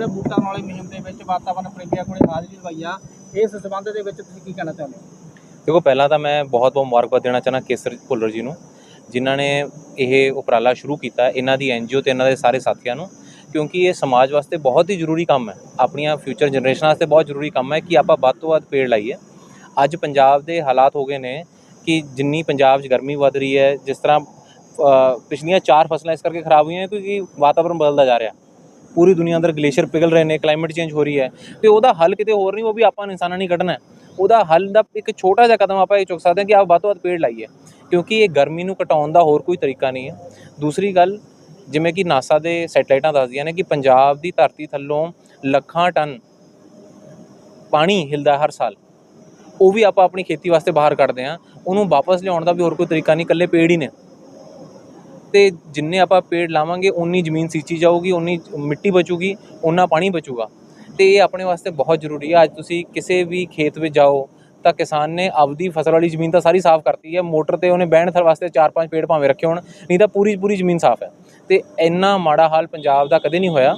ਜਿਹੜੇ ਬੂਟਾਂ ਵਾਲੀ ਮੁਹਿੰਮ ਦੇ ਵਿੱਚ ਵਾਤਾਵਰਣ ਪ੍ਰੇਮੀਆਂ ਕੋਲੇ ਹਾਜ਼ਰੀ ਲਵਾਈ ਆ, ਇਸ ਸਬੰਧ ਦੇ ਵਿੱਚ ਤੁਸੀਂ ਕੀ ਕਹਿਣਾ ਚਾਹੁੰਦੇ ਹੋ? ਦੇਖੋ, ਪਹਿਲਾਂ ਤਾਂ ਮੈਂ ਬਹੁਤ ਬਹੁਤ ਮੁਬਾਰਕਬਾਦ ਦੇਣਾ ਚਾਹਨਾ ਕੇਸਰ ਭੁੱਲਰ ਜੀ ਨੂੰ, ਜਿਨ੍ਹਾਂ ਨੇ ਇਹ ਉਪਰਾਲਾ ਸ਼ੁਰੂ ਕੀਤਾ, ਇਹਨਾਂ ਦੀ ਐਨਜੀਓ ਤੇ ਇਹਨਾਂ ਦੇ ਸਾਰੇ ਸਾਥੀਆਂ ਨੂੰ, ਕਿਉਂਕਿ ਇਹ ਸਮਾਜ ਵਾਸਤੇ ਬਹੁਤ ਹੀ ਜ਼ਰੂਰੀ ਕੰਮ ਹੈ। ਆਪਣੀਆਂ ਫਿਊਚਰ ਜਨਰੇਸ਼ਨ ਵਾਸਤੇ ਬਹੁਤ ਜ਼ਰੂਰੀ ਕੰਮ ਹੈ ਕਿ ਆਪਾਂ ਵੱਧ ਤੋਂ ਵੱਧ ਪੇੜ ਲਾਈਏ। ਅੱਜ ਪੰਜਾਬ ਦੇ ਹਾਲਾਤ ਹੋ ਗਏ ਨੇ ਕਿ ਜਿੰਨੀ ਪੰਜਾਬ 'ਚ ਗਰਮੀ ਵੱਧ ਰਹੀ ਹੈ, ਜਿਸ ਤਰ੍ਹਾਂ ਪਿਛਲੀਆਂ ਚਾਰ ਫਸਲਾਂ ਇਸ ਕਰਕੇ ਖਰਾਬ ਹੋਈਆਂ ਕਿਉਂਕਿ ਵਾਤਾਵਰਣ ਬਦਲਦਾ ਜਾ ਰਿਹਾ। ਪੂਰੀ ਦੁਨੀਆ ਅੰਦਰ ਗਲੇਸ਼ੀਅਰ ਪਿਘਲ ਰਹੇ ਨੇ ਕਲਾਈਮੇਟ ਚੇਂਜ ਹੋ ਰਹੀ ਹੈ। ਤੇ ਉਹਦਾ ਹੱਲ ਕਿਤੇ ਹੋਰ ਨਹੀਂ, ਉਹ ਵੀ ਆਪਾਂ ਇਨਸਾਨਾਂ ਨਹੀਂ ਕੱਢਣਾ ਉਹਦਾ ਹੱਲ ਦਾ ਇੱਕ ਛੋਟਾ ਜਿਹਾ ਕਦਮ ਆਪਾਂ ਇਹ ਚੁੱਕ ਸਕਦੇ ਹਾਂ ਕਿ ਆਪ ਵੱਧ ਤੋਂ ਵੱਧ ਪੇੜ ਲਾਈਏ, ਕਿਉਂਕਿ ਇਹ ਗਰਮੀ ਨੂੰ ਘਟਾਉਣ ਦਾ ਹੋਰ ਕੋਈ ਤਰੀਕਾ ਨਹੀਂ ਹੈ। ਦੂਸਰੀ ਗੱਲ, ਜਿਵੇਂ ਕਿ ਨਾਸਾ ਦੇ ਸੈਟਲਾਈਟਾਂ ਦੱਸਦੀਆਂ ਨੇ ਕਿ ਪੰਜਾਬ ਦੀ ਧਰਤੀ ਥੱਲੋਂ ਲੱਖਾਂ ਟਨ ਪਾਣੀ ਹਿਲਦਾ ਹਰ ਸਾਲ। ਉਹ ਵੀ ਆਪਾਂ ਆਪਣੀ ਖੇਤੀ ਵਾਸਤੇ ਬਾਹਰ ਕੱਢਦੇ ਹਾਂ। ਉਹਨੂੰ ਵਾਪਸ ਲਿਆਉਣ ਦਾ ਵੀ ਹੋਰ ਕੋਈ ਤਰੀਕਾ ਨਹੀਂ, ਇਕੱਲੇ ਪੇੜ ਹੀ ਨੇ। ਤੇ ਜਿੰਨੇ ਆਪਾਂ ਪੇੜ ਲਾਵਾਂਗੇ ਉਨੀ ਜ਼ਮੀਨ ਸੀਚੀ ਜਾਊਗੀ ਉਨੀ ਮਿੱਟੀ ਬਚੂਗੀ ਉਨਾ ਪਾਣੀ ਬਚੂਗਾ। ਤੇ ਇਹ ਆਪਣੇ ਵਾਸਤੇ ਬਹੁਤ ਜ਼ਰੂਰੀ ਹੈ। ਅੱਜ ਤੁਸੀਂ ਕਿਸੇ ਵੀ ਖੇਤ ਵਿੱਚ ਜਾਓ, ਤਾਂ ਕਿਸਾਨ ਨੇ ਆਪਦੀ ਫਸਲ ਵਾਲੀ ਜ਼ਮੀਨ ਤਾਂ ਸਾਰੀ ਸਾਫ਼ ਕਰਤੀ ਹੈ। ਮੋਟਰ ਤੇ ਉਹਨੇ ਬਹਿਣ ਥਰ ਵਾਸਤੇ ਚਾਰ ਪੰਜ ਪੇੜ ਭਾਵੇਂ ਰੱਖੇ ਹੋਣ, ਨਹੀਂ ਤਾਂ ਪੂਰੀ ਪੂਰੀ ਜ਼ਮੀਨ ਸਾਫ਼ ਹੈ। ਤੇ ਇੰਨਾ ਮਾੜਾ ਹਾਲ ਪੰਜਾਬ ਦਾ ਕਦੇ ਨਹੀਂ ਹੋਇਆ।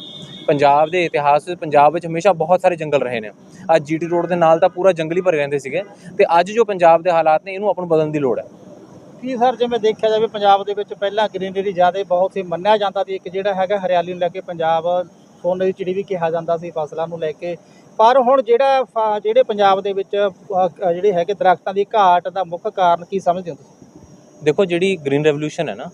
ਪੰਜਾਬ ਦੇ ਇਤਿਹਾਸ ਵਿੱਚ ਪੰਜਾਬ ਵਿੱਚ ਹਮੇਸ਼ਾ ਬਹੁਤ ਸਾਰੇ ਜੰਗਲ ਰਹੇ ਨੇ। ਅੱਜ ਜੀਟੀ ਰੋਡ ਦੇ ਨਾਲ ਤਾਂ ਪੂਰਾ ਜੰਗਲ ਹੀ ਭਰੇ ਰਹਿੰਦੇ ਸੀਗੇ। ਤੇ ਅੱਜ ਜੋ ਪੰਜਾਬ ਦੇ ਹਾਲਾਤ ਨੇ, ਇਹਨੂੰ ਆਪਾਂ ਨੂੰ ਬਦਲਣ ਦੀ ਲੋੜ ਹੈ। ਕੀ ਸਰ, ਜਿਵੇਂ ਦੇਖਿਆ ਜਾਵੇ ਪੰਜਾਬ ਦੇ ਵਿੱਚ ਪਹਿਲਾਂ ਗ੍ਰੀਨਰੀ ਜ਼ਿਆਦਾ ਬਹੁਤ ਸੀ ਮੰਨਿਆ ਜਾਂਦਾ ਸੀ, ਇੱਕ ਜਿਹੜਾ ਹੈਗਾ ਹਰਿਆਲੀ ਨੂੰ ਲੈ ਕੇ ਪੰਜਾਬ ਸੋਨੇ ਦੀ ਚਿੜੀ ਵੀ ਕਿਹਾ ਜਾਂਦਾ ਸੀ, ਫਸਲਾਂ ਨੂੰ ਲੈ ਕੇ। ਪਰ ਹੁਣ ਜਿਹੜਾ ਫ- ਜਿਹੜੇ ਪੰਜਾਬ ਦੇ ਵਿੱਚ ਜਿਹੜੇ ਹੈਗੇ ਦਰਖਤਾਂ ਦੀ ਘਾਟ ਦਾ ਮੁੱਖ ਕਾਰਨ ਕੀ ਸਮਝਦੇ ਹੋ ਤੁਸੀਂ? ਦੇਖੋ, ਜਿਹੜੀ ਗ੍ਰੀਨ ਰੈਵੋਲੂਸ਼ਨ ਹੈ ਨਾ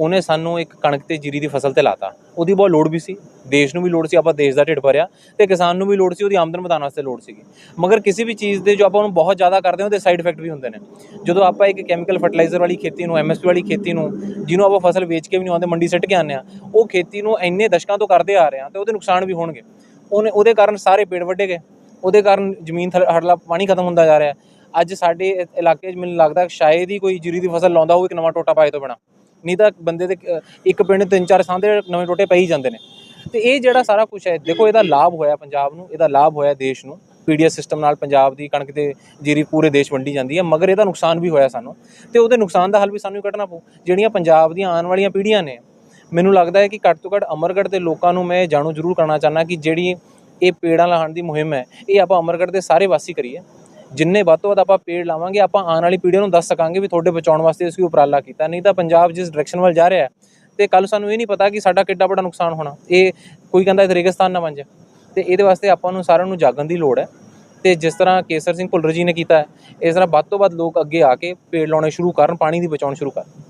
ਉਹਨੇ ਸਾਨੂੰ ਇੱਕ ਕਣਕ ਤੇ ਜੀਰੀ ਦੀ ਫਸਲ ਤੇ ਲਾਤਾ। ਉਹਦੀ ਬਹੁਤ ਲੋੜ ਵੀ ਸੀ। ਦੇਸ਼ ਨੂੰ ਵੀ ਲੋੜ ਸੀ, ਆਪਾਂ ਦੇਸ਼ ਦਾ ਢਿੱਡ ਭਰਿਆ ਤੇ ਕਿਸਾਨ ਨੂੰ ਵੀ ਲੋੜ ਸੀ, ਉਹਦੀ ਆਮਦਨ ਵਧਾਉਣ ਵਾਸਤੇ ਲੋੜ ਸੀਗੀ। ਮਗਰ ਕਿਸੇ ਵੀ ਚੀਜ਼ ਦੇ ਜੋ ਆਪਾਂ ਉਹਨੂੰ ਬਹੁਤ ਜ਼ਿਆਦਾ ਕਰਦੇ ਹਾਂ, ਉਹਦੇ ਸਾਈਡ ਇਫੈਕਟ ਵੀ ਹੁੰਦੇ ਨੇ। ਜਦੋਂ ਆਪਾਂ ਇੱਕ ਕੈਮੀਕਲ ਫਰਟੀਲਾਈਜ਼ਰ ਵਾਲੀ ਖੇਤੀ ਨੂੰ ਐਮਐਸਪੀ ਵਾਲੀ ਖੇਤੀ ਨੂੰ, ਜਿਹਨੂੰ ਆਪਾਂ ਫਸਲ ਵੇਚ ਕੇ ਵੀ ਨਹੀਂ ਆਉਂਦੇ, ਮੰਡੀ ਸਿੱਟ ਕੇ ਆਉਂਦੇ ਆ ਉਹ ਖੇਤੀ ਨੂੰ ਇੰਨੇ ਦਸ਼ਕਾਂ ਤੋਂ ਕਰਦੇ ਆ ਰਹੇ ਆ ਤੇ ਉਹਦੇ ਨੁਕਸਾਨ ਵੀ ਹੋਣਗੇ। ਉਹਨੇ, ਉਹਦੇ ਕਾਰਨ ਸਾਰੇ ਪੇੜ ਵੱਢੇ ਗਏ। ਉਹਦੇ ਕਾਰਨ ਜ਼ਮੀਨ ਥੱਲੇ, ਹੜਲਾ ਪਾਣੀ ਖਤਮ ਹੁੰਦਾ ਜਾ ਰਿਹਾ। ਅੱਜ ਸਾਡੇ ਇਲਾਕੇ 'ਚ ਮੈਨੂੰ ਲੱਗਦਾ ਸ਼ਾਇਦ ਹੀ ਕੋਈ ਜੀਰੀ ਦੀ ਫਸਲ ਲਾਉਂਦਾ ਹੋਵੇ ਇੱਕ ਨਵਾਂ ਟੋਟਾ ਪਾਏ ਤੋਂ ਬਿਨਾ। ਨਹੀਂ ਤਾਂ ਬੰਦੇ ਦੇ ਇੱਕ ਪਿੰਡ ਤਿੰਨ ਚਾਰ ਥਾਂ ਨਵੇਂ ਟੋਟੇ ਪਈ ਜਾਂਦੇ ਨੇ। ਤੇ ਇਹ ਜਿਹੜਾ ਸਾਰਾ ਕੁਝ ਹੈ, ਦੇਖੋ ਇਹਦਾ ਲਾਭ ਹੋਇਆ ਪੰਜਾਬ ਨੂੰ, ਇਹਦਾ ਲਾਭ ਹੋਇਆ ਦੇਸ਼ ਨੂੰ। ਪੀਡੀਐਸ ਸਿਸਟਮ ਨਾਲ ਪੰਜਾਬ ਦੀ ਕਣਕ ਤੇ ਜੀਰੀ ਪੂਰੇ ਦੇਸ਼ ਵੰਡੀ ਜਾਂਦੀ ਹੈ, ਮਗਰ ਇਹਦਾ ਨੁਕਸਾਨ ਵੀ ਹੋਇਆ ਸਾਨੂੰ। ਤੇ ਉਹਦੇ ਨੁਕਸਾਨ ਦਾ ਹੱਲ ਵੀ ਸਾਨੂੰ ਕੱਢਣਾ ਪਊ। ਜਿਹੜੀਆਂ ਪੰਜਾਬ ਦੀਆਂ ਆਉਣ ਵਾਲੀਆਂ ਪੀੜ੍ਹੀਆਂ ਨੇ, ਮੈਨੂੰ ਲੱਗਦਾ ਹੈ ਕਿ ਘੱਟ ਤੋਂ ਘੱਟ ਅਮਰਗੜ੍ਹ ਦੇ ਲੋਕਾਂ ਨੂੰ ਮੈਂ ਜਾਣੂ ਜ਼ਰੂਰ ਕਰਨਾ ਚਾਹੁੰਦਾ ਕਿ ਜਿਹੜੀ ਇਹ ਪੇੜਾਂ ਲਾਉਣ ਦੀ ਮੁਹਿੰਮ ਹੈ, ਇਹ ਆਪਾਂ ਅਮਰਗੜ੍ਹ ਦੇ ਸਾਰੇ ਵਾਸੀ ਕਰੀਏ। ਜਿੰਨੇ ਵੱਧ ਤੋਂ ਵੱਧ ਆਪਾਂ ਪੇੜ ਲਾਵਾਂਗੇ, ਆਪਾਂ ਆਉਣ ਵਾਲੀ ਪੀੜ੍ਹੀ ਨੂੰ ਦੱਸ ਸਕਾਂਗੇ ਵੀ ਤੁਹਾਡੇ ਬਚਾਉਣ ਵਾਸਤੇ ਅਸੀਂ ਉਪਰਾਲਾ ਕੀਤਾ। ਨਹੀਂ ਤਾਂ ਪੰਜਾਬ ਜਿਸ ਡਾਇਰੈਕਸ਼ਨ ਵੱਲ ਜਾ ਰਿਹਾ ਹੈ, ਤੇ ਕੱਲ ਸਾਨੂੰ ਇਹ ਨਹੀਂ ਪਤਾ ਕਿ ਸਾਡਾ ਕਿੱਡਾ ਵੱਡਾ ਨੁਕਸਾਨ ਹੋਣਾ। ਇਹ ਕੋਈ ਕਹਿੰਦਾ ਇਹ ਰੇਗਿਸਤਾਨ ਨਾ ਬਣ ਜਾ ਤੇ ਇਹਦੇ ਵਾਸਤੇ ਆਪਾਂ ਨੂੰ ਸਾਰਿਆਂ ਨੂੰ ਜਾਗਣ ਦੀ ਲੋੜ ਹੈ। ਤੇ ਜਿਸ ਤਰ੍ਹਾਂ ਕੇਸਰ ਸਿੰਘ ਭੁੱਲਰ ਜੀ ਨੇ ਕੀਤਾ ਹੈ, ਇਸ ਤਰ੍ਹਾਂ ਵੱਧ ਤੋਂ ਵੱਧ ਲੋਕ ਅੱਗੇ ਆ ਕੇ ਪੇੜ ਲਾਉਣੇ ਸ਼ੁਰੂ ਕਰਨ, ਪਾਣੀ ਦੀ ਬਚਾਉਣ ਸ਼ੁਰੂ ਕਰਨ।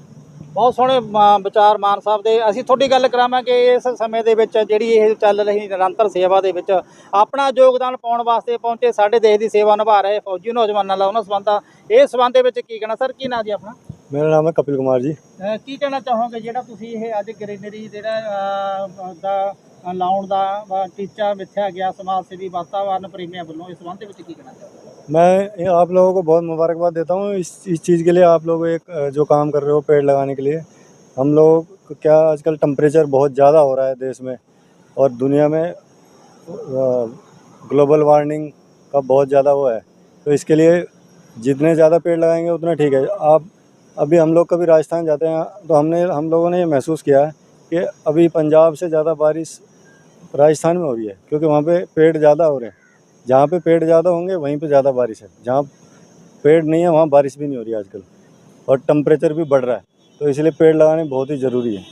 ਬਹੁਤ ਸੋਹਣੇ ਵਿਚਾਰ ਮਾਨ ਸਾਹਿਬ ਦੇ। ਅਸੀਂ ਤੁਹਾਡੀ ਗੱਲ ਕਰਾਵਾਂਗੇ ਇਸ ਸਮੇਂ ਦੇ ਵਿੱਚ ਜਿਹੜੀ ਇਹ ਚੱਲ ਰਹੀ ਨਿਰੰਤਰ ਸੇਵਾ ਦੇ ਵਿੱਚ ਆਪਣਾ ਯੋਗਦਾਨ ਪਾਉਣ ਵਾਸਤੇ ਪਹੁੰਚੇ ਸਾਡੇ ਦੇਸ਼ ਦੀ ਸੇਵਾ ਨਿਭਾ ਰਹੇ ਫੌਜੀ ਨੌਜਵਾਨਾਂ ਦਾ ਉਹਨਾਂ ਸੰਬੰਧਾ। ਇਹ ਸੰਬੰਧ ਦੇ ਵਿੱਚ ਕੀ ਕਹਿਣਾ ਸਰ? ਕੀ ਨਾਂ ਜੀ ਆਪਣਾ? ਮੇਰਾ ਨਾਮ ਹੈ ਕਪਿਲ ਕੁਮਾਰ ਜੀ। ਕੀ ਕਹਿਣਾ ਚਾਹੋਗੇ ਜਿਹੜਾ ਤੁਸੀਂ ਇਹ ਅੱਜ ਗ੍ਰੀਨਰੀ ਜਿਹੜਾ ਦਾ ਲਾਉਣ ਦਾ ਟੀਚਾ ਮਿੱਥਿਆ ਗਿਆ ਸਮਾਜ ਸੇਵੀ ਵਾਤਾਵਰਨ ਪ੍ਰੇਮੀਆਂ ਵੱਲੋਂ ਇਸ ਸੰਬੰਧ ਦੇ ਵਿੱਚ ਕੀ ਕਹਿਣਾ ਚਾਹੋਗੇ? मैं आप लोगों को बहुत मुबारकबाद देता हूँ इस इस चीज़ के लिए, आप लोग एक जो काम कर रहे हो पेड़ लगाने के लिए। हम लोग क्या आजकल टम्परेचर बहुत ज़्यादा हो रहा है देश में और दुनिया में ग्लोबल वार्मिंग का बहुत ज़्यादा वो है। तो इसके लिए जितने ज़्यादा पेड़ लगाएँगे उतना ठीक है। आप, अभी हम लोग कभी राजस्थान जाते हैं तो हमने, हम लोगों ने ये महसूस किया है कि अभी पंजाब से ज़्यादा बारिश राजस्थान में हो रही है, क्योंकि वहाँ पे पेड़ ज़्यादा हो रहे हैं। जहाँ पे पेड़ ज़्यादा होंगे वहीं पे ज़्यादा बारिश है जहाँ पेड़ नहीं है वहाँ बारिश भी नहीं हो रही है आजकल और टेम्परेचर भी बढ़ रहा है तो इसलिए पेड़ लगाने बहुत ही ज़रूरी है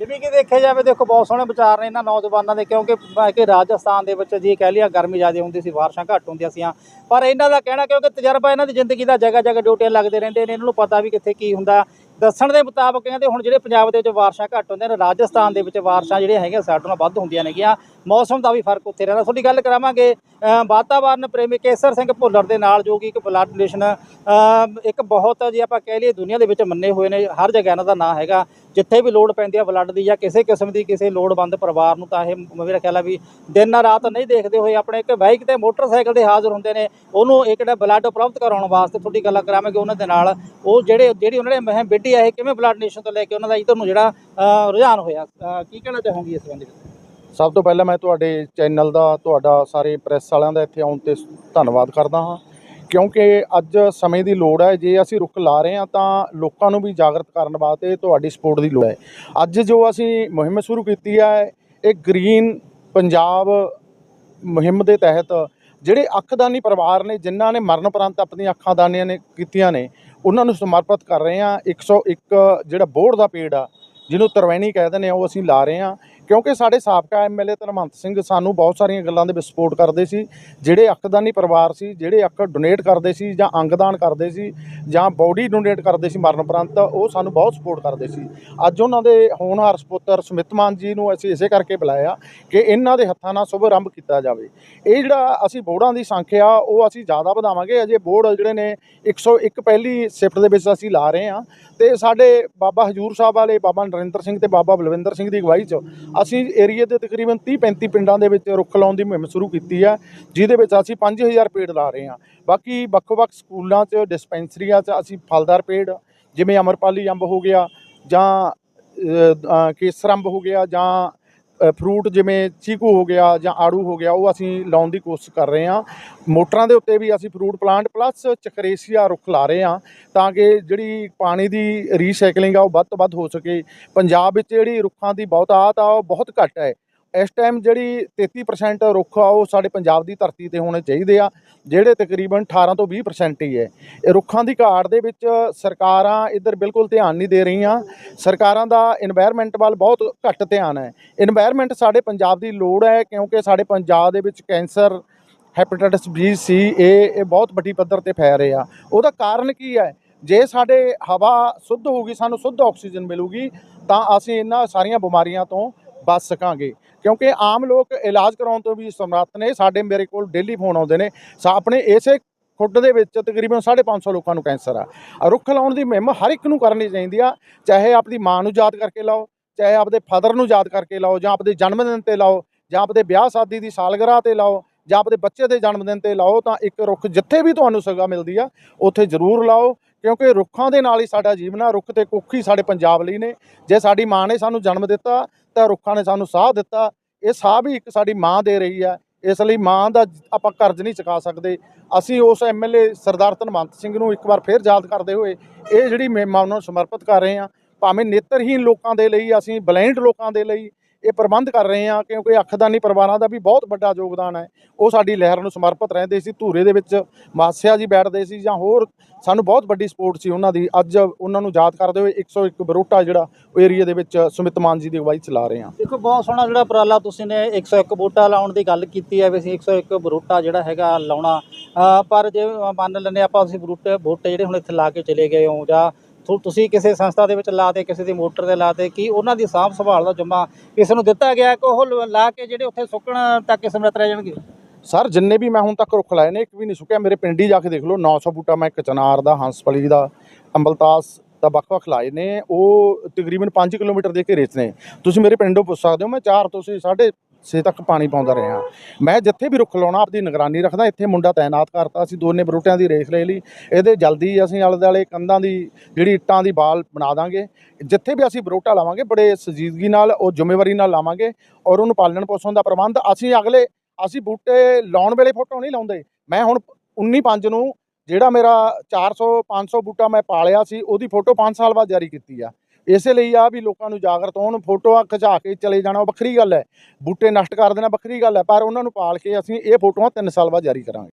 ਜਿਵੇਂ ਕਿ ਦੇਖਿਆ ਜਾਵੇ ਦੇਖੋ ਬਹੁਤ ਸੋਹਣੇ ਵਿਚਾਰ ਨੇ ਇਹਨਾਂ ਨੌਜਵਾਨਾਂ ਦੇ ਕਿਉਂਕਿ ਬ- ਕਿ ਰਾਜਸਥਾਨ ਦੇ ਵਿੱਚ ਜੀ ਕਹਿ ਲਿਆ ਗਰਮੀ ਜ਼ਿਆਦਾ ਹੁੰਦੀ ਸੀ ਬਾਰਿਸ਼ਾਂ ਘੱਟ ਹੁੰਦੀਆਂ ਸੀਆਂ ਪਰ ਇਹਨਾਂ ਦਾ ਕਹਿਣਾ ਕਿਉਂਕਿ ਤਜਰਬਾ ਇਹਨਾਂ ਦੀ ਜ਼ਿੰਦਗੀ ਦਾ ਜਗ੍ਹਾ ਜਗ੍ਹਾ ਡਿਊਟੀਆਂ ਲੱਗਦੇ ਰਹਿੰਦੇ ਨੇ ਇਹਨਾਂ ਨੂੰ ਪਤਾ ਵੀ ਕਿੱਥੇ ਕੀ ਹੁੰਦਾ ਦੱਸਣ ਦੇ ਮੁਤਾਬਕ ਕਹਿੰਦੇ ਹੁਣ ਜਿਹੜੇ ਪੰਜਾਬ ਦੇ ਵਿੱਚ ਬਾਰਿਸ਼ਾਂ ਘੱਟ ਹੁੰਦੀਆਂ ਨੇ, ਰਾਜਸਥਾਨ ਦੇ ਵਿੱਚ ਬਾਰਿਸ਼ਾਂ ਜਿਹੜੀਆਂ ਹੈਗੀਆਂ ਸਾਡੇ ਨਾਲ ਵੱਧ ਹੁੰਦੀਆਂ ਨੇਗੀਆਂ ਮੌਸਮ ਦਾ ਵੀ ਫ਼ਰਕ ਉੱਥੇ ਰਹਿੰਦਾ। ਤੁਹਾਡੀ ਗੱਲ ਕਰਾਵਾਂਗੇ ਵਾਤਾਵਰਨ ਪ੍ਰੇਮੀ ਕੇਸਰ ਸਿੰਘ ਭੁੱਲਰ ਦੇ ਨਾਲ, ਜੋ ਕਿ ਇੱਕ ਬਲੱਡ ਡੋਨੇਸ਼ਨ ਇੱਕ ਬਹੁਤ ਜੇ ਆਪਾਂ ਕਹਿ ਲਈਏ ਦੁਨੀਆ ਦੇ ਵਿੱਚ ਮੰਨੇ ਹੋਏ ਨੇ, ਹਰ ਜਗ੍ਹਾ ਇਹਨਾਂ ਦਾ ਨਾਂ ਹੈਗਾ। ਜਿੱਥੇ ਵੀ ਲੋੜ ਪੈਂਦੀ ਆ ਬਲੱਡ ਦੀ ਜਾਂ ਕਿਸੇ ਕਿਸਮ ਦੀ ਕਿਸੇ ਲੋੜਵੰਦ ਪਰਿਵਾਰ ਨੂੰ ਤਾਂ ਇਹ ਮੇਰਾ ਖਿਆਲ ਆ ਵੀ ਦਿਨ ਨਾਲ ਰਾਤ ਨਹੀਂ ਦੇਖਦੇ ਹੋਏ ਆਪਣੇ ਇੱਕ ਬਾਈਕ ਤੇ ਮੋਟਰਸਾਈਕਲ ਤੇ ਹਾਜ਼ਰ ਹੁੰਦੇ ਨੇ, ਉਹਨੂੰ ਇੱਕ ਜਿਹੜਾ ਬਲੱਡ ਉਪਲਬਧ ਕਰਾਉਣ ਵਾਸਤੇ ਤੁਹਾਡੀ ਗੱਲਾਂ ਕਰਾਵਾਂਗੇ ਉਹਨਾਂ ਦੇ ਨਾਲ। ਉਹ ਜਿਹੜੇ, ਜਿਹੜੀ ਉਹਨਾਂ ਨੇ ਮਹਿਮ ਵਿੱਢੀ ਆ, ਇਹ ਕਿਵੇਂ ਬਲੱਡ ਡੋਨੇਸ਼ਨ ਤੋਂ ਲੈ ਕੇ ਉਹਨਾਂ ਦਾ ਇੱਧਰ ਨੂੰ ਜਿਹੜਾ ਰੁਝਾਨ ਹੋਇਆ? ਕੀ ਕਹਿਣਾ ਚਾਹੋਗੇ ਇਸ ਸੰਬੰਧੀ? ਸਭ ਤੋਂ ਪਹਿਲਾਂ ਮੈਂ ਤੁਹਾਡੇ ਚੈਨਲ ਦਾ, ਤੁਹਾਡਾ ਸਾਰੇ ਪ੍ਰੈਸ ਵਾਲਿਆਂ ਦਾ ਇੱਥੇ ਆਉਣ ਤੇ ਧੰਨਵਾਦ ਕਰਦਾ ਹਾਂ। ਕਿਉਂਕਿ ਅੱਜ ਸਮੇਂ ਦੀ ਲੋੜ ਹੈ, ਜੇ ਅਸੀਂ ਰੁੱਖ ਲਾ ਰਹੇ ਹਾਂ ਤਾਂ ਲੋਕਾਂ ਨੂੰ ਵੀ ਜਾਗਰਤ ਕਰਨ ਵਾਸਤੇ ਤੁਹਾਡੀ ਸਪੋਰਟ ਦੀ ਲੋੜ ਹੈ। ਅੱਜ ਜੋ ਅਸੀਂ ਮੁਹਿੰਮ ਸ਼ੁਰੂ ਕੀਤੀ ਹੈ, ਇਹ ਗ੍ਰੀਨ ਪੰਜਾਬ ਮੁਹਿੰਮ ਦੇ ਤਹਿਤ ਜਿਹੜੇ ਅੱਖਦਾਨੀ ਪਰਿਵਾਰ ਨੇ, ਜਿਨ੍ਹਾਂ ਨੇ ਮਰਨ ਉਪਰੰਤ ਆਪਣੀਆਂ ਅੱਖਾਂ ਦਾਨੀਆਂ ਨੇ, ਕੀਤੀਆਂ ਨੇ, ਉਹਨਾਂ ਨੂੰ ਸਮਰਪਿਤ ਕਰ ਰਹੇ ਹਾਂ। 101 ਜਿਹੜਾ ਬੋਰਡ ਦਾ ਪੇੜ ਆ, ਜਿਹਨੂੰ ਤਰਵੈਣੀ ਕਹਿ ਦਿੰਦੇ ਆ ਉਹ ਅਸੀਂ ਲਾ ਰਹੇ ਹਾਂ। ਕਿਉਂਕਿ ਸਾਡੇ ਸਾਬਕਾ ਐਮਐਲਏ ਧਰਮੰਤ ਸਿੰਘ ਸਾਨੂੰ ਬਹੁਤ ਸਾਰੀਆਂ ਗੱਲਾਂ ਦੇ ਵਿੱਚ ਸਪੋਰਟ ਕਰਦੇ ਸੀ, ਜਿਹੜੇ ਅੱਖਦਾਨੀ ਪਰਿਵਾਰ ਸੀ, ਜਿਹੜੇ ਅੱਖ ਡੋਨੇਟ ਕਰਦੇ ਸੀ ਜਾਂ ਅੰਗਦਾਨ ਕਰਦੇ ਸੀ ਜਾਂ ਬੋਡੀ ਡੋਨੇਟ ਕਰਦੇ ਸੀ ਮਰਨ ਉਪਰੰਤ, ਉਹ ਸਾਨੂੰ ਬਹੁਤ ਸਪੋਰਟ ਕਰਦੇ ਸੀ। ਅੱਜ ਉਹਨਾਂ ਦੇ ਹੋਣਹਾਰ ਸੁਪੁੱਤਰ ਸੁਮਿਤ ਮਾਨ ਜੀ ਨੂੰ ਅਸੀਂ ਇਸੇ ਕਰਕੇ ਬੁਲਾਇਆ ਕਿ ਇਹਨਾਂ ਦੇ ਹੱਥਾਂ ਨਾਲ ਸ਼ੁਭ ਆਰੰਭ ਕੀਤਾ ਜਾਵੇ। ਇਹ ਜਿਹੜਾ ਅਸੀਂ ਬੋਰਡਾਂ ਦੀ ਸੰਖਿਆ, ਉਹ ਅਸੀਂ ਜ਼ਿਆਦਾ ਵਧਾਵਾਂਗੇ। ਅਜੇ ਬੋਰਡ ਜਿਹੜੇ ਨੇ 101 ਪਹਿਲੀ ਸ਼ਿਫਟ ਦੇ ਵਿੱਚ ਅਸੀਂ ਲਾ ਰਹੇ ਹਾਂ। ਤੇ ਸਾਡੇ ਬਾਬਾ ਹਜੂਰ ਸਾਹਿਬ ਵਾਲੇ ਬਾਬਾ ਨਰਿੰਦਰ ਸਿੰਘ ਤੇ ਬਾਬਾ ਬਲਵਿੰਦਰ ਸਿੰਘ ਦੀ ਅਗਵਾਈ 'ਚ ਅਸੀਂ ਏਰੀਏ ਦੇ ਤਕਰੀਬਨ 30 35 ਪਿੰਡਾਂ ਦੇ ਵਿੱਚ ਰੁੱਖ ਲਾਉਣ ਦੀ ਮੁਹਿੰਮ ਸ਼ੁਰੂ ਕੀਤੀ ਹੈ ਜਿਹਦੇ ਵਿੱਚ ਅਸੀਂ 5000 ਪੇੜ ਲਾ ਰਹੇ ਹਾਂ। ਬਾਕੀ ਵੱਖ-ਵੱਖ ਸਕੂਲਾਂ 'ਚ, ਡਿਸਪੈਂਸਰੀਆਂ 'ਚ ਅਸੀਂ ਫਲਦਾਰ ਪੇੜ, ਜਿਵੇਂ ਅਮਰਪਾਲੀ ਅੰਬ ਹੋ ਗਿਆ ਜਾਂ ਕੇਸਰ ਅੰਬ ਹੋ ਗਿਆ ਜਾਂ ਫਰੂਟ ਜਿਵੇਂ ਚੀਕੂ ਹੋ ਗਿਆ ਜਾਂ ਆੜੂ ਹੋ ਗਿਆ, ਉਹ ਅਸੀਂ ਲਾਉਣ ਦੀ ਕੋਸ਼ਿਸ਼ ਕਰ ਰਹੇ ਹਾਂ। ਮੋਟਰਾਂ ਦੇ ਉੱਤੇ ਵੀ ਅਸੀਂ ਫਰੂਟ ਪਲਾਂਟ ਪਲੱਸ ਚਕਰੇਸੀਆ ਰੁੱਖ ਲਾ ਰਹੇ ਹਾਂ ਤਾਂ ਕਿ ਜਿਹੜੀ ਪਾਣੀ ਦੀ ਰੀਸਾਈਕਲਿੰਗ ਆ ਉਹ ਵੱਧ ਤੋਂ ਵੱਧ ਹੋ ਸਕੇ। ਪੰਜਾਬ ਵਿੱਚ ਜਿਹੜੀ ਰੁੱਖਾਂ ਦੀ ਬਹੁਤਾਤ ਆ, ਉਹ ਬਹੁਤ ਘੱਟ ਹੈ। ਇਸ ਟਾਈਮ ਜਿਹੜੀ 33% ਰੁੱਖ ਆ, ਉਹ ਸਾਡੇ ਪੰਜਾਬ ਦੀ ਧਰਤੀ ਤੇ ਹੋਣੇ ਚਾਹੀਦੇ ਆ, ਜਿਹੜੇ ਤਕਰੀਬਨ 18 ਤੋਂ 20% ਹੀ ਹੈ। ਇਹ ਰੁੱਖਾਂ ਦੀ ਘਾਟ ਦੇ ਵਿੱਚ ਸਰਕਾਰਾਂ ਇੱਧਰ ਬਿਲਕੁਲ ਧਿਆਨ ਨਹੀਂ ਦੇ ਰਹੀਆਂ। ਸਰਕਾਰਾਂ ਦਾ এনवायरमेंट ਵੱਲ ਬਹੁਤ ਘੱਟ ਧਿਆਨ ਹੈ। এনवायरमेंट ਸਾਡੇ ਪੰਜਾਬ ਦੀ ਲੋੜ ਹੈ, ਕਿਉਂਕਿ ਸਾਡੇ ਪੰਜਾਬ ਦੇ ਵਿੱਚ ਕੈਂਸਰ ਹੈਪੇਟਾਈਟਸ ਬੀ ਸੀ ਇਹ ਇਹ ਬਹੁਤ ਵੱਡੀ ਪੱਧਰ ਤੇ ਫੈਲ ਰਿਹਾ ਉਹਦਾ ਕਾਰਨ ਕੀ ਹੈ? ਜੇ ਸਾਡੇ ਹਵਾ ਸ਼ੁੱਧ ਹੋਊਗੀ, ਸਾਨੂੰ ਸ਼ੁੱਧ ਆਕਸੀਜਨ ਮਿਲੂਗੀ, ਤਾਂ ਅਸੀਂ ਇਹਨਾਂ ਸਾਰੀਆਂ ਬਿਮਾਰੀਆਂ ਤੋਂ ਬਚ ਸਕਾਂਗੇ। ਕਿਉਂਕਿ ਆਮ ਲੋਕ ਇਲਾਜ ਕਰਾਉਣ ਤੋਂ ਵੀ ਸਮਰੱਥ ਨੇ। ਸਾਡੇ ਮੇਰੇ ਕੋਲ ਡੇਲੀ ਫੋਨ ਆਉਂਦੇ ਨੇ। ਸਾ ਆਪਣੇ ਇਸੇ ਖੁੱਡ ਦੇ ਵਿੱਚ ਤਕਰੀਬਨ 550 ਲੋਕਾਂ ਨੂੰ ਕੈਂਸਰ ਆ। ਰੁੱਖ ਲਾਉਣ ਦੀ ਮੁਹਿੰਮ ਹਰ ਇੱਕ ਨੂੰ ਕਰਨੀ ਚਾਹੀਦੀ ਆ। ਚਾਹੇ ਆਪਣੀ ਮਾਂ ਨੂੰ ਯਾਦ ਕਰਕੇ ਲਾਓ, ਚਾਹੇ ਆਪਦੇ ਫਾਦਰ ਨੂੰ ਯਾਦ ਕਰਕੇ ਲਾਓ, ਜਾਂ ਆਪਦੇ ਜਨਮ ਦਿਨ ਤੇ ਲਾਓ, ਜਾਂ ਆਪਦੇ ਵਿਆਹ ਸ਼ਾਦੀ ਦੀ ਸਾਲਗਿਰਾ ਤੇ ਲਾਓ। ਜਾਂ ਆਪਦੇ ਬੱਚੇ ਦੇ ਜਨਮ ਦਿਨ ਤੇ ਲਾਓ ਤਾਂ ਇੱਕ ਰੁੱਖ ਜਿੱਥੇ ਵੀ ਤੁਹਾਨੂੰ ਸਗਾ ਮਿਲਦੀ ਆ, ਉੱਥੇ ਜ਼ਰੂਰ ਲਾਓ, ਕਿਉਂਕਿ ਰੁੱਖਾਂ ਦੇ ਨਾਲ ਹੀ ਸਾਡਾ ਜੀਵਨ ਆ, ਰੁੱਖ ਤੇ ਕੁੱਖ ਹੀ ਸਾਡੇ ਪੰਜਾਬ ਲਈ ਨੇ। ਜੇ ਸਾਡੀ ਮਾਂ ਨੇ ਸਾਨੂੰ ਜਨਮ ਦਿੱਤਾ, ਤਾਂ ਰੁੱਖਾਂ ਨੇ ਸਾਨੂੰ ਸਾਹ ਦਿੱਤਾ। ਇਹ ਸਾਹ ਵੀ ਇੱਕ ਸਾਡੀ ਮਾਂ ਦੇ ਰਹੀ ਆ। ਇਸ ਲਈ ਮਾਂ ਦਾ ਆਪਾਂ ਕਰਜ਼ ਨਹੀਂ ਚੁਕਾ ਸਕਦੇ। ਅਸੀਂ ਉਸ ਐਮਐਲਏ ਸਰਦਾਰ ਧਨਵੰਤ ਸਿੰਘ ਨੂੰ ਇੱਕ ਵਾਰ ਫੇਰ ਯਾਦ ਕਰਦੇ ਹੋਏ ਇਹ ਜਿਹੜੀ ਮੁਹਿੰਮ ਉਹਨਾਂ ਨੂੰ ਸਮਰਪਿਤ ਕਰ ਰਹੇ ਹਾਂ ਭਾਵੇਂ ਨੇਤਰਹੀਨ ਲੋਕਾਂ ਦੇ ਲਈ, ਅਸੀਂ ਬਲਾਈਂਡ ਲੋਕਾਂ ਦੇ ਲਈ ਇਹ ਪ੍ਰਬੰਧ ਕਰ ਰਹੇ ਹਾਂ ਕਿਉਂਕਿ ਅੱਖਦਾਨੀ ਪਰਿਵਾਰਾਂ ਦਾ ਵੀ ਬਹੁਤ ਵੱਡਾ ਯੋਗਦਾਨ ਹੈ। ਉਹ ਸਾਡੀ ਲਹਿਰ ਨੂੰ ਸਮਰਪਿਤ ਰਹਿੰਦੇ ਸੀ, ਧੂਰੇ ਦੇ ਵਿੱਚ ਮਾਸਿਆ ਜੀ ਬੈਠਦੇ ਸੀ ਜਾਂ ਹੋਰ ਸਾਨੂੰ ਬਹੁਤ ਵੱਡੀ ਸਪੋਰਟ ਸੀ ਉਹਨਾਂ ਦੀ। ਅੱਜ ਉਹਨਾਂ ਨੂੰ ਯਾਦ ਕਰਦੇ ਹੋਏ 101 ਬਰੋਟਾ ਜਿਹੜਾ ਉਹ ਏਰੀਆ ਦੇ ਵਿੱਚ ਸੁਮਿਤ ਮਾਨ ਜੀ ਦੀ ਅਗਵਾਈ ਚਲਾ ਰਹੇ ਹਾਂ। ਦੇਖੋ, ਬਹੁਤ ਸੋਹਣਾ ਜਿਹੜਾ ਉਪਰਾਲਾ ਤੁਸੀਂ ਨੇ 101 ਬੂਟਾ ਲਾਉਣ ਦੀ ਗੱਲ ਕੀਤੀ ਹੈ ਵੀ ਅਸੀਂ 101 ਬੂਟਾ ਜਿਹੜਾ ਹੈਗਾ ਲਾਉਣਾ। ਪਰ ਜੇ ਮੰਨ ਲੈਂਦੇ ਆਪਾਂ ਤੁਸੀਂ ਬੂਟੇ ਬੂਟੇ ਜਿਹੜੇ ਹੁਣ ਇੱਥੇ ਲਾ ਕੇ ਚਲੇ ਗਏ ਹੋ ਜਾਂ ਤੁਸੀਂ ਕਿਸੇ ਸੰਸਥਾ ਦੇ ਵਿੱਚ ਲਾਤੇ ਕਿਸੇ ਦੀ ਮੋਟਰ ਤੇ ਲਾਤੇ ਕੀ ਉਹਨਾਂ ਦੀ ਸਾਂਭ ਸੰਭਾਲ ਦਾ ਜੁੰਮਾ ਕਿਸੇ ਨੂੰ ਦਿੱਤਾ ਗਿਆ ਕਿ ਉਹ ਲਾ ਕੇ ਜਿਹੜੇ ਉੱਥੇ ਸੁੱਕਣ ਤੱਕ ਸਮਰੱਥ ਰਹਿ ਜਾਣਗੇ? ਸਰ, ਜਿੰਨੇ ਵੀ ਮੈਂ ਹੁਣ ਤੱਕ ਰੁੱਖ ਲਾਏ ਨੇ, ਇੱਕ ਵੀ ਨਹੀਂ ਸੁੱਕਿਆ। ਮੇਰੇ ਪਿੰਡ ਹੀ ਜਾ ਕੇ ਦੇਖ ਲਓ 900 ਬੂਟਾ ਮੈਂ ਇੱਕ ਚਨਾਰ ਦਾ, ਹੰਸਪਲੀ ਦਾ, ਅੰਬਲਤਾਸ ਦਾ ਵੱਖ-ਵੱਖ ਲਾਏ ਨੇ। ਉਹ ਤਕਰੀਬਨ 5 ਕਿਲੋਮੀਟਰ ਦੇ ਘੇਰੇ 'ਚ ਨੇ। ਤੁਸੀਂ ਮੇਰੇ ਪਿੰਡੋਂ ਪੁੱਛ ਸਕਦੇ ਹੋ, ਮੈਂ 4 ਤੋਂ 6 ਛੇ ਤੱਕ ਪਾਣੀ ਪਾਉਂਦਾ ਰਿਹਾ। ਮੈਂ ਜਿੱਥੇ ਵੀ ਰੁੱਖ ਲਾਉਣਾ, ਆਪਦੀ ਨਿਗਰਾਨੀ ਰੱਖਦਾ, ਇੱਥੇ ਮੁੰਡਾ ਤਾਇਨਾਤ ਕਰਤਾ। ਅਸੀਂ ਦੋਨੇ ਬਰੂਟਿਆਂ ਦੀ ਰੇਖ ਲੈ ਲਈ। ਇਹਦੇ ਜਲਦੀ ਅਸੀਂ ਆਲੇ ਦੁਆਲੇ ਕੰਧਾਂ ਦੀ, ਜਿਹੜੀ ਇੱਟਾਂ ਦੀ ਬਾਲ ਬਣਾ ਦਾਂਗੇ। ਜਿੱਥੇ ਵੀ ਅਸੀਂ ਬਰੋਟਾ ਲਾਵਾਂਗੇ, ਬੜੇ ਸੰਜੀਦਗੀ ਨਾਲ, ਉਹ ਜ਼ਿੰਮੇਵਾਰੀ ਨਾਲ ਲਾਵਾਂਗੇ ਔਰ ਉਹਨੂੰ ਪਾਲਣ ਪੋਸ਼ਣ ਦਾ ਪ੍ਰਬੰਧ। ਅਸੀਂ ਅਗਲੇ, ਅਸੀਂ ਬੂਟੇ ਲਾਉਣ ਵੇਲੇ ਫੋਟੋ ਨਹੀਂ ਲਾਉਂਦੇ। ਮੈਂ ਹੁਣ 19 ਪੰਜ ਨੂੰ, ਜਿਹੜਾ ਮੇਰਾ 400 500 ਬੂਟਾ ਮੈਂ ਪਾਲਿਆ ਸੀ, ਉਹਦੀ ਫੋਟੋ 5 ਸਾਲ ਬਾਅਦ ਜਾਰੀ ਕੀਤੀ ਆ। ਇਸੇ ਲਈ ਆ ਵੀ ਲੋਕਾਂ ਨੂੰ ਜਾਗਰਤ ਹੋਣ ਫੋਟੋਆਂ ਖਿਚਾ ਕੇ ਚਲੇ ਜਾਣਾ, ਉਹ ਵੱਖਰੀ ਗੱਲ ਹੈ। ਬੂਟੇ ਨਸ਼ਟ ਕਰ ਦੇਣਾ ਵੱਖਰੀ ਗੱਲ ਹੈ, ਪਰ ਉਹਨਾਂ ਨੂੰ ਪਾਲ ਕੇ ਅਸੀਂ ਇਹ ਫੋਟੋਆਂ 3 ਸਾਲ ਬਾਅਦ ਜਾਰੀ ਕਰਾਂਗੇ।